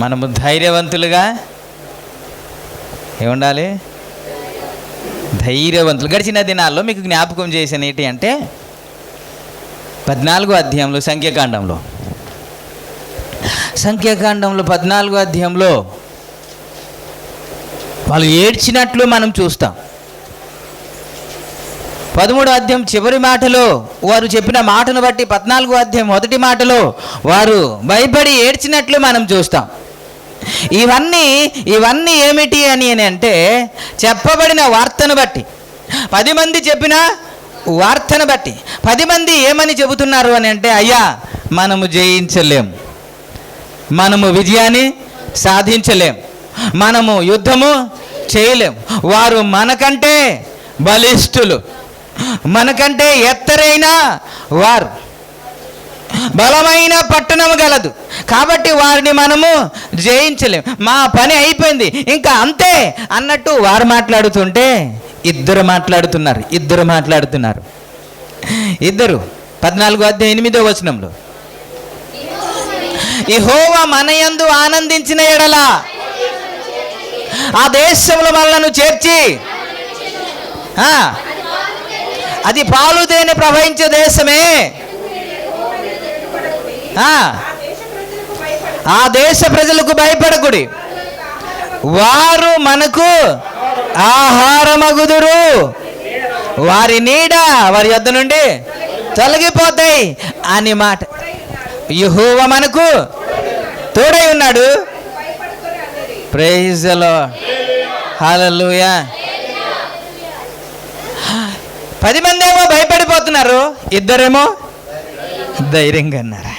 మనము ధైర్యవంతులుగా ఏముండాలి? ధైర్యవంతులు. గడిచిన దినాల్లో మీకు జ్ఞాపకం చేసిన ఏంటి అంటే పద్నాలుగో అధ్యాయంలో సంఖ్యాకాండంలో. సంఖ్యాకాండంలో పద్నాలుగో అధ్యాయంలో వాళ్ళు ఏడ్చినట్లు మనం చూస్తాం. పదమూడో అధ్యాయం చివరి మాటలో వారు చెప్పిన మాటను బట్టి పద్నాలుగో అధ్యాయం మొదటి మాటలో వారు భయపడి ఏడ్చినట్లు మనం చూస్తాం. ఇవన్నీ ఇవన్నీ ఏమిటి అని అని అంటే చెప్పబడిన వార్తను బట్టి. పది మంది చెప్పిన వార్తను బట్టి. పది మంది ఏమని చెబుతున్నారు అని అంటే అయ్యా మనము జయించలేం. మనము విజయాన్ని సాధించలేం. మనము యుద్ధము చేయలేం. వారు మనకంటే బలిష్ఠులు. మనకంటే ఎత్తరైన వారు. బలమైన పట్టణం గలదు. కాబట్టి వారిని మనము జయించలేం. మా పని అయిపోయింది. ఇంకా అంతే అన్నట్టు వారు మాట్లాడుతుంటే ఇద్దరు మాట్లాడుతున్నారు. ఇద్దరు మాట్లాడుతున్నారు. ఇద్దరు పద్నాలుగు అధ్యాయ ఎనిమిదో వచనంలో. ఇహోవ మనయందు ఆనందించిన ఎడల ఆ దేశంలో మనలను చేర్చి ఆ, అది పాలు ప్రవహించే దేశమే. ఆ, దేశ ప్రజలకు భయపడకుడి. వారు మనకు ఆహారమగుదురు. వారి నీడ వారి యొద్ నుండి తొలగిపోతాయి అని మాట. యహోవ మనకు తోడై ఉన్నాడు. ప్రైజ్ హాలూయా పది మంది ఏమో భయపడిపోతున్నారు. ఇద్దరేమో ధైర్యంగా అన్నారు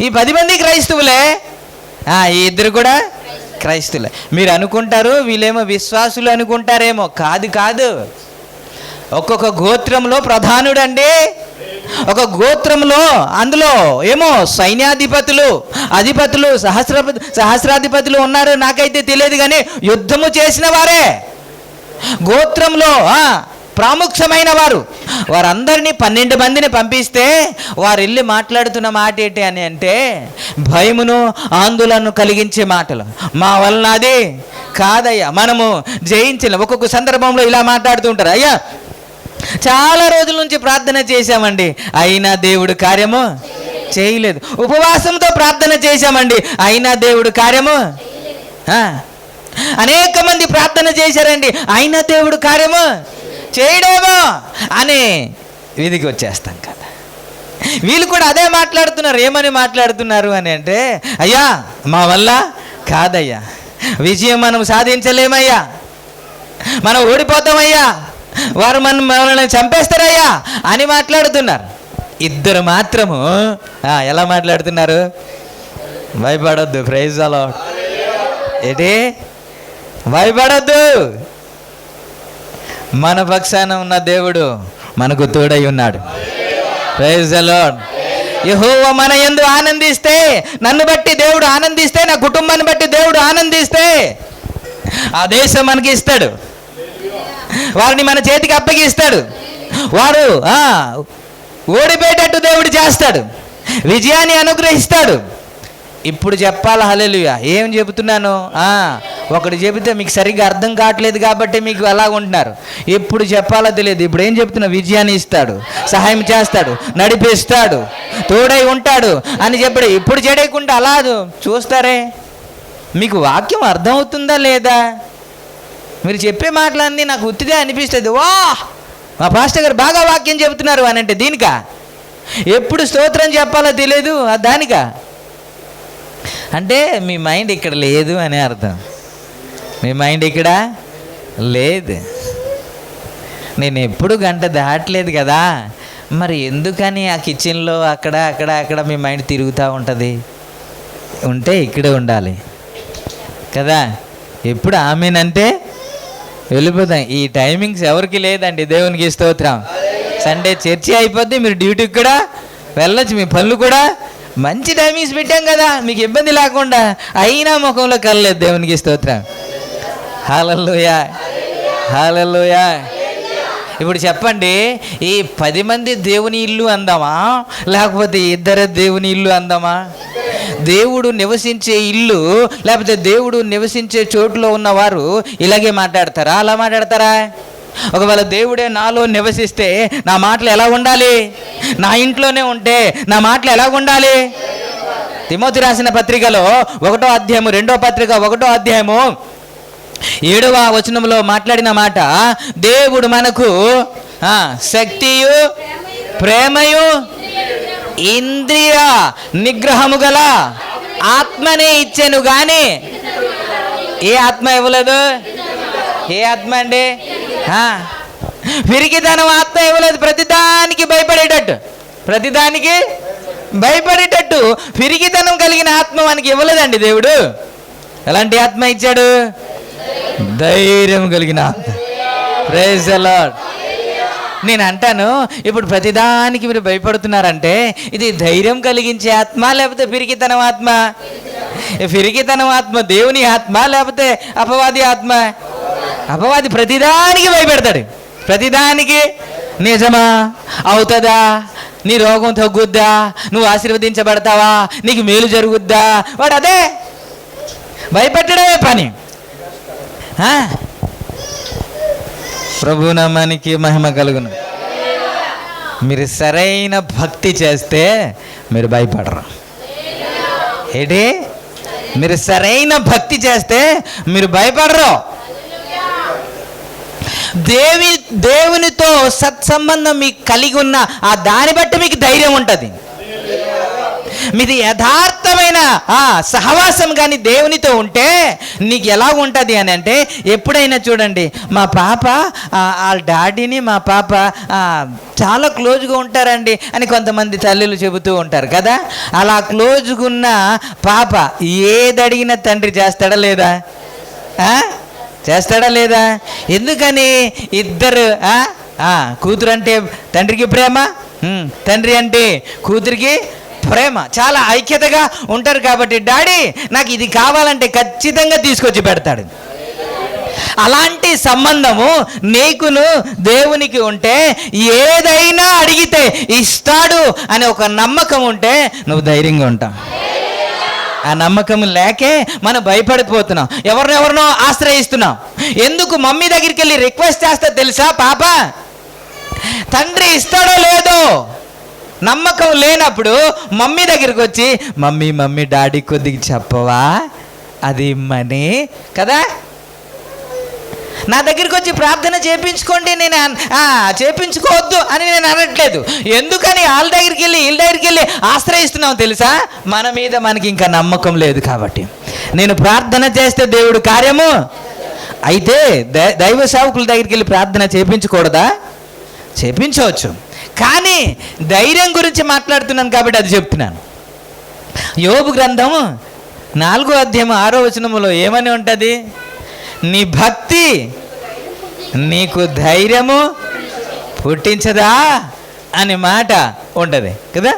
ఈ పది మంది క్రైస్తవులే? ఈ ఇద్దరు కూడా క్రైస్తవులే. మీరు అనుకుంటారు వీళ్ళేమో విశ్వాసులు అనుకుంటారేమో. కాదు కాదు. ఒక్కొక్క గోత్రంలో ప్రధానుడండి. ఒక గోత్రంలో అందులో ఏమో సైన్యాధిపతులు అధిపతులు సహస్ర సహస్రాధిపతులు ఉన్నారు నాకైతే తెలియదు కానీ యుద్ధము చేసిన వారే. గోత్రంలో ప్రాముఖ్యమైన వారు. వారందరినీ పన్నెండు మందిని పంపిస్తే వారు వెళ్ళి మాట్లాడుతున్న మాట ఏంటి అని అంటే భయమును ఆందోళనను కలిగించే మాటలు. మా వలన అది కాదయ్యా మనము జయించిన ఒక్కొక్క సందర్భంలో ఇలా మాట్లాడుతూ ఉంటారు. అయ్యా చాలా రోజుల నుంచి ప్రార్థన చేశామండి. అయినా దేవుడు కార్యము చేయలేదు. ఉపవాసంతో ప్రార్థన చేశామండి. అయినా దేవుడు కార్యము అనేక మంది ప్రార్థన చేశారండి. అయినా దేవుడు కార్యము చేయడేమో అని వీధికి వచ్చేస్తాం కదా. వీళ్ళు కూడా అదే మాట్లాడుతున్నారు ఏమని మాట్లాడుతున్నారు అని అంటే అయ్యా మా వల్ల కాదయ్యా. విజయం మనం సాధించలేమయ్యా. మనం ఓడిపోతామయ్యా. వారు మన మనల్ని చంపేస్తారయ్యా అని మాట్లాడుతున్నారు. ఇద్దరు మాత్రము ఎలా మాట్లాడుతున్నారు? భయపడొద్దు ప్రైజ్ అలా ఏంటి? భయపడొద్దు. మన పక్షాన ఉన్న దేవుడు మనకు తోడై ఉన్నాడు. ప్రైజ్ అలాడ్ యహోవ మన ఎందు ఆనందిస్తే నన్ను బట్టి దేవుడు ఆనందిస్తే నా కుటుంబాన్ని బట్టి దేవుడు ఆనందిస్తే ఆ దేశం మనకి ఇస్తాడు వారిని మన చేతికి అప్పగిస్తాడు. వారు ఓడిపోయేటట్టు దేవుడు చేస్తాడు. విజయాన్ని అనుగ్రహిస్తాడు. ఇప్పుడు చెప్పాలి హల్లెలూయా. ఏం చెబుతున్నాను? ఒకటి చెబితే మీకు సరిగ్గా అర్థం కావట్లేదు కాబట్టి మీకు అలా ఉంటున్నారు. ఎప్పుడు చెప్పాలో తెలియదు. ఇప్పుడు ఏం చెప్తున్నా విజయాన్ని ఇస్తాడు సహాయం చేస్తాడు నడిపిస్తాడు తోడై ఉంటాడు అని చెప్పాడు. ఇప్పుడు చెడేయకుండా అలాదు చూస్తారే? మీకు వాక్యం అర్థమవుతుందా లేదా? మీరు చెప్పే మాటలన్నీ నాకు ఉత్తిదే అనిపిస్తుంది. వా మా పాస్టర్ గారు బాగా వాక్యం చెబుతున్నారు అని అంటే దీనికా? ఎప్పుడు స్తోత్రం చెప్పాలో తెలియదు దానికా? అంటే మీ మైండ్ ఇక్కడ లేదు అని అర్థం. మీ మైండ్ ఇక్కడ లేదు. నేను ఎప్పుడు గంట దాటలేదు కదా. మరి ఎందుకని ఆ కిచెన్లో అక్కడ అక్కడ అక్కడ మీ మైండ్ తిరుగుతూ ఉంటుంది? ఉంటే ఇక్కడే ఉండాలి. కదా? ఎప్పుడు ఆమెనంటే వెళ్ళిపోతాం. ఈ టైమింగ్స్ ఎవరికి లేదండి. దేవునికి స్తోత్రం. సండే చర్చి అయిపోద్ది మీరు డ్యూటీకి కూడా వెళ్ళొచ్చు. మీ పనులు కూడా మంచి టైమింగ్స్ పెట్టాం కదా మీకు ఇబ్బంది లేకుండా అయినా ముఖంలో కలలేదు దేవునికి స్తోత్రం. హాలల్లోయా హాలల్లోయా ఇప్పుడు చెప్పండి ఈ పది మంది దేవుని ఇల్లు అందామా? లేకపోతే ఇద్దరు దేవుని ఇల్లు అందామా? దేవుడు నివసించే ఇల్లు లేకపోతే దేవుడు నివసించే చోటులో ఉన్నవారు ఇలాగే మాట్లాడతారా? అలా మాట్లాడతారా? ఒకవేళ దేవుడే నాలో నివసిస్తే నా మాటలు ఎలా ఉండాలి? నా ఇంట్లోనే ఉంటే నా మాటలు ఎలా ఉండాలి? తిమోతి రాసిన పత్రికలో ఒకటో అధ్యాయము రెండో పత్రిక ఒకటో అధ్యాయము ఏడవ వచనంలో మాట్లాడిన మాట దేవుడు మనకు శక్తియు ప్రేమయు ఇంద్రియ నిగ్రహము గల ఆత్మనే ఇచ్చాను కానీ ఏ ఆత్మ ఇవ్వలేదు? ఏ ఆత్మ అండి? ఆ, పిరికితనం ఆత్మ ఇవ్వలేదు. ప్రతిదానికి భయపడేటట్టు. ప్రతిదానికి భయపడేటట్టు పిరికితనం కలిగిన ఆత్మ మనకి ఇవ్వలేదండి దేవుడు. ఎలాంటి ఆత్మ ఇచ్చాడు? ధైర్యం కలిగిన ఆత్మ. ప్రైజ్ లార్డ్ నేను అంటాను ఇప్పుడు ప్రతిదానికి మీరు భయపడుతున్నారంటే ఇది ధైర్యం కలిగించే ఆత్మ లేకపోతే పిరికితనం ఆత్మ? ఈ పిరికితనం ఆత్మ దేవుని ఆత్మ లేకపోతే అపవాది ఆత్మ? అపవాది ప్రతిదానికి భయపెడతాడు. ప్రతిదానికి నిజమా? అవుతుందా? నీ రోగం తగ్గుద్దా? నువ్వు ఆశీర్వదించబడతావా? నీకు మేలు జరుగుద్దా? వాడు అదే భయపెట్టడమే పని. ఆ? ప్రభు నామానికి మహిమ కలుగును. మీరు సరైన భక్తి చేస్తే మీరు భయపడరు. ఏంటి? మీరు సరైన భక్తి చేస్తే మీరు భయపడరు. దేవి దేవునితో సత్సంబంధం మీకు కలిగి ఉన్న ఆ దాన్ని బట్టి మీకు ధైర్యం ఉంటుంది. మీది యథార్థమైన ఆ సహవాసం కానీ దేవునితో ఉంటే నీకు ఎలా ఉంటుంది అని అంటే ఎప్పుడైనా చూడండి మా పాప ఆ, వాళ్ళ డాడీని మా పాప చాలా క్లోజ్గా ఉంటారండి అని కొంతమంది తల్లులు చెబుతూ ఉంటారు కదా. అలా క్లోజ్గా ఉన్న పాప ఏది అడిగినా తండ్రి చేస్తాడా లేదా? చేస్తాడా లేదా? ఎందుకని ఇద్దరు ఆ? కూతురు అంటే తండ్రికి ప్రేమ? తండ్రి అంటే కూతురికి ప్రేమ. చాలా ఐక్యతగా ఉంటారు కాబట్టి డాడీ నాకు ఇది కావాలంటే ఖచ్చితంగా తీసుకొచ్చి పెడతాడు. అలాంటి సంబంధము నీకును దేవునికి ఉంటే ఏదైనా అడిగితే ఇస్తాడు అనే ఒక నమ్మకం ఉంటే నువ్వు ధైర్యంగా ఉంటావు. ఆ నమ్మకం లేకే మనం భయపడిపోతున్నాం. ఎవరినెవరినో ఆశ్రయిస్తున్నాం. ఎందుకు మమ్మీ దగ్గరికి వెళ్ళి రిక్వెస్ట్ చేస్తే తెలుసా పాప? తండ్రి ఇస్తాడో లేదో? నమ్మకం లేనప్పుడు మమ్మీ దగ్గరికి వచ్చి మమ్మీ మమ్మీ డాడీ కొద్దిగా చెప్పవా? అది మనీ కదా? నా దగ్గరికి వచ్చి ప్రార్థన చేపించుకోండి నేను చేయించుకోవద్దు చేపించుకోవద్దు అని నేను అనట్లేదు. ఎందుకని వాళ్ళ దగ్గరికి వెళ్ళి వీళ్ళ దగ్గరికి వెళ్ళి ఆశ్రయిస్తున్నాం తెలుసా? మన మీద మనకి ఇంకా నమ్మకం లేదు కాబట్టి. నేను ప్రార్థన చేస్తే దేవుడు కార్యము? అయితే దై- దైవ సేవకుల దగ్గరికి వెళ్ళి ప్రార్థన చేపించకూడదా? చేపించవచ్చు. కానీ ధైర్యం గురించి మాట్లాడుతున్నాను కాబట్టి అది చెప్తున్నాను. యోగు గ్రంథము నాలుగో అధ్యాయం ఆరో వచనములో ఏమని ఉంటుంది? నీ భక్తి నీకు ధైర్యము పుట్టించదా అని మాట ఉంటుంది కదా?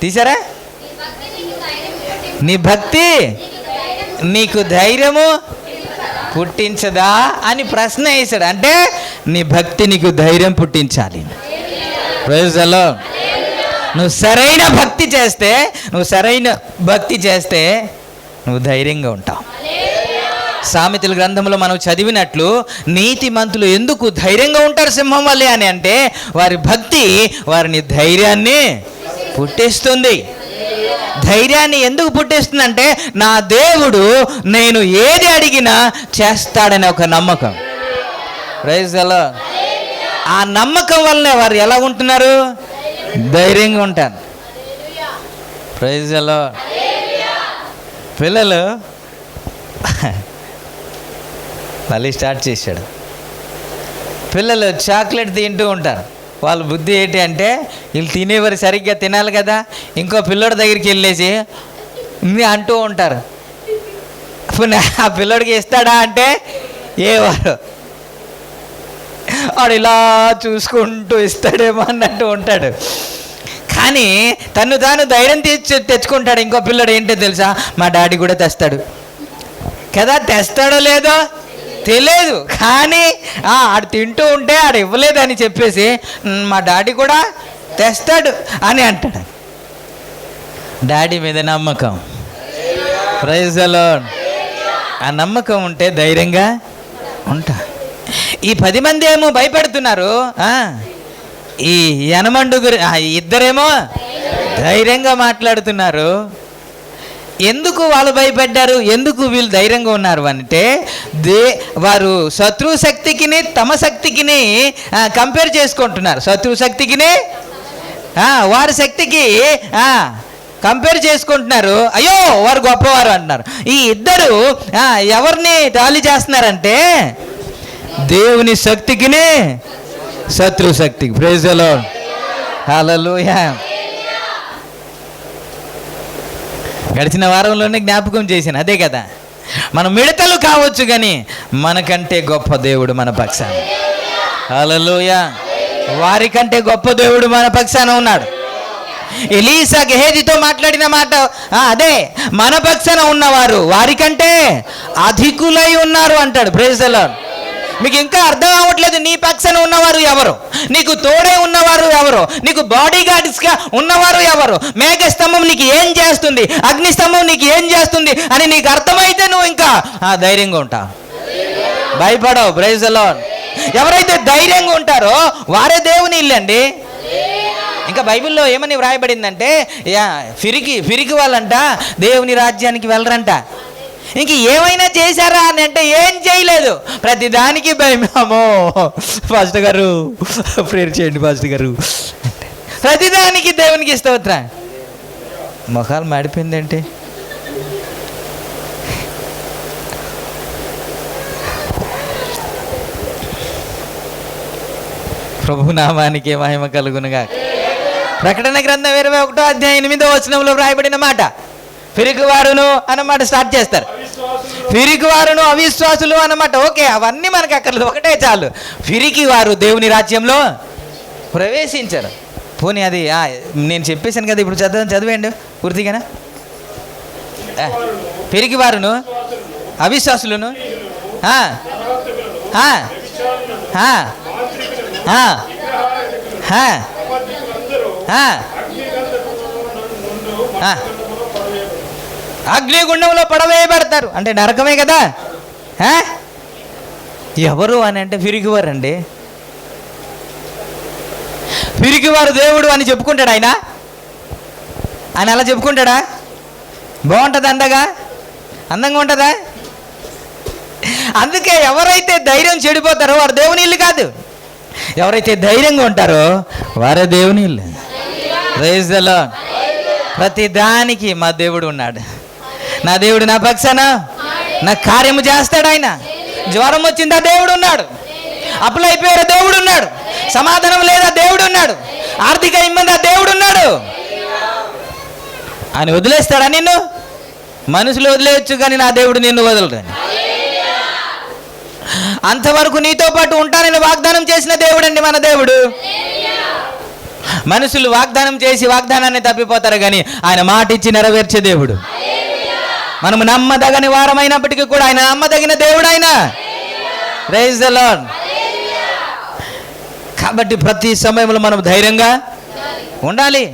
తీసారా? నీ భక్తి నీకు ధైర్యము పుట్టించదా అని ప్రశ్న వేశాడు. అంటే నీ భక్తి నీకు ధైర్యం పుట్టించాలి. రోజులో నువ్వు సరైన భక్తి చేస్తే నువ్వు సరైన భక్తి చేస్తే నువ్వు ధైర్యంగా ఉంటావు. సామెతల గ్రంథంలో మనం చదివినట్లు నీతిమంతులు ఎందుకు ధైర్యంగా ఉంటారు సింహం వల్లే అని అంటే వారి భక్తి వారిని ధైర్యాన్ని పుట్టిస్తుంది. ధైర్యాన్ని ఎందుకు పుట్టిస్తుందంటే నా దేవుడు నేను ఏది అడిగినా చేస్తాడనే ఒక నమ్మకం. ప్రైజ్ ఎలా ఆ నమ్మకం వల్లనే వారు ఎలా ఉంటున్నారు? ధైర్యంగా ఉంటారు. ప్రైజ్ ఎలా పిల్లలు మళ్ళీ స్టార్ట్ చేశాడు. పిల్లలు చాక్లెట్ తింటూ ఉంటారు. వాళ్ళ బుద్ధి ఏంటి అంటే వీళ్ళు తినేవారు సరిగ్గా తినాలి కదా ఇంకో పిల్లోడి దగ్గరికి వెళ్ళేసి అంటూ ఉంటారు. అప్పుడు ఆ పిల్లోడికి ఇస్తాడా అంటే ఏవారు? వాడు ఇలా చూసుకుంటూ ఇస్తాడేమో అన్నట్టు ఉంటాడు. కానీ తను తాను ధైర్యం తెచ్చు తెచ్చుకుంటాడు. ఇంకో పిల్లడు ఏంటో తెలుసా? మా డాడీ కూడా తెస్తాడు. కదా తెస్తాడో లేదో? తెలియదు కానీ ఆడు తింటూ ఉంటే ఆడు ఇవ్వలేదని చెప్పేసి మా డాడీ కూడా తెస్తాడు అని అంటాడు. డాడీ మీద నమ్మకం. ప్రైజ్ అలోన్ ఆ నమ్మకం ఉంటే ధైర్యంగా ఉంటా. ఈ పది మంది ఏమో భయపెడుతున్నారు ఈ యనమండుగురు గురి ఇద్దరేమో ధైర్యంగా మాట్లాడుతున్నారు. ఎందుకు వాళ్ళు భయపడ్డారు? ఎందుకు వీళ్ళు ధైర్యంగా ఉన్నారు అంటే దే వారు శత్రు శక్తికిని తమ శక్తికిని కంపేర్ చేసుకుంటున్నారు. శత్రు శక్తికిని వారి శక్తికి కంపేర్ చేసుకుంటున్నారు. అయ్యో వారు గొప్పవారు అంటున్నారు. ఈ ఇద్దరు ఎవరిని టాలీ చేస్తున్నారంటే దేవుని శక్తికిని శత్రు శక్తికి. ప్రేజలో హల్లెలూయా గడిచిన వారంలోనే జ్ఞాపకం చేశాను. అదే కదా. మన మిడతలు కావచ్చు కానీ మనకంటే గొప్ప దేవుడు మన పక్షాన. అలలోయ వారికంటే గొప్ప దేవుడు మన పక్షాన ఉన్నాడు. ఎలీసా గెహేదితో మాట్లాడిన మాట అదే మన పక్షాన ఉన్నవారు వారికంటే అధికులై ఉన్నారు అంటాడు. ప్రేజలో మీకు ఇంకా అర్థం అవ్వట్లేదు నీ పక్షాన ఉన్నవారు ఎవరు? నీకు తోడే ఉన్నవారు ఎవరు? నీకు బాడీ గార్డ్స్గా ఉన్నవారు ఎవరు? మేఘ స్తంభం నీకు ఏం చేస్తుంది? అగ్నిస్తంభం నీకు ఏం చేస్తుంది? అని నీకు అర్థమైతే నువ్వు ఇంకా ఆ, ధైర్యంగా ఉంటావు భయపడవు ప్రైజ్ ఎవరైతే ధైర్యంగా ఉంటారో వారే దేవుని ఇల్లండి. ఇంకా బైబిల్లో ఏమని వ్రాయబడిందంటే యా, ఫిరికి ఫిరికి వాళ్ళంట దేవుని రాజ్యానికి వెళ్ళరంట. ఇంక ఏమైనా చేశారా అని అంటే ఏం చేయలేదు. ప్రతిదానికి భయమేమో ఫాస్ట్ గారు ప్రేర్ చేయండి ఫాస్ట్ గారు. ప్రతిదానికి దేవునికి స్తోత్ర. మొఖాలు మాడిపోయిందేంటి? ప్రభునామానికి మహిమ కలుగునుగా ప్రకటన గ్రంథం ఇరవై ఒకటో అధ్యాయం ఎనిమిదో వచనంలో వ్రాయబడిన మాట. పిరికివారును అన్నమాట స్టార్ట్ చేస్తారు. పిరికివారును అవిశ్వాసులు అన్నమాట. ఓకే అవన్నీ మనకు అక్కర్లేదు. ఒకటే చాలు. పిరికి వారు దేవుని రాజ్యంలో ప్రవేశించారు. పోనీ అది నేను చెప్పేశాను కదా ఇప్పుడు చదవ చదివేయండి పూర్తిగానా? పెరిగి పిరికివారును అవిశ్వాసులను ఆ. అగ్నిగుండంలో పడవేయబడతారు. అంటే నరకమే కదా? ఎవరు అని అంటే పిరిగివారండి. పిరిగివారు దేవుడు అని చెప్పుకుంటాడు ఆయన. ఆయన అలా చెప్పుకుంటాడా? బాగుంటుంది అందగా? అందంగా ఉంటుందా? అందుకే ఎవరైతే ధైర్యం చెడిపోతారో వారు దేవుని ఇల్లు కాదు. ఎవరైతే ధైర్యంగా ఉంటారో వారే దేవుని ఇల్లు. రైజ్ ప్రతి దానికి మా దేవుడు ఉన్నాడు. నా దేవుడు నా పక్షాన నా కార్యము చేస్తాడు ఆయన. జ్వరం వచ్చిందా? దేవుడు ఉన్నాడు అప్పులు అయిపోయారా? దేవుడు ఉన్నాడు సమాధానం లేదా? దేవుడు ఉన్నాడు ఆర్థిక ఇబ్బంది? దేవుడు ఉన్నాడు ఆయన వదిలేస్తాడా నిన్ను? మనుషులు వదిలేయచ్చు కానీ నా దేవుడు నిన్ను వదలడని అంతవరకు నీతో పాటు ఉంటానని వాగ్దానం చేసిన దేవుడండి మన దేవుడు. మనుషులు వాగ్దానం చేసి వాగ్దానాన్ని తప్పిపోతారు కానీ ఆయన మాట ఇచ్చి నెరవేర్చే దేవుడు. మనము నమ్మదగని వారమైనప్పటికీ కూడా ఆయన నమ్మదగిన దేవుడు ఆయన రైజ్ ద లార్డ్ కాబట్టి ప్రతి సమయంలో మనం ధైర్యంగా ఉండాలి.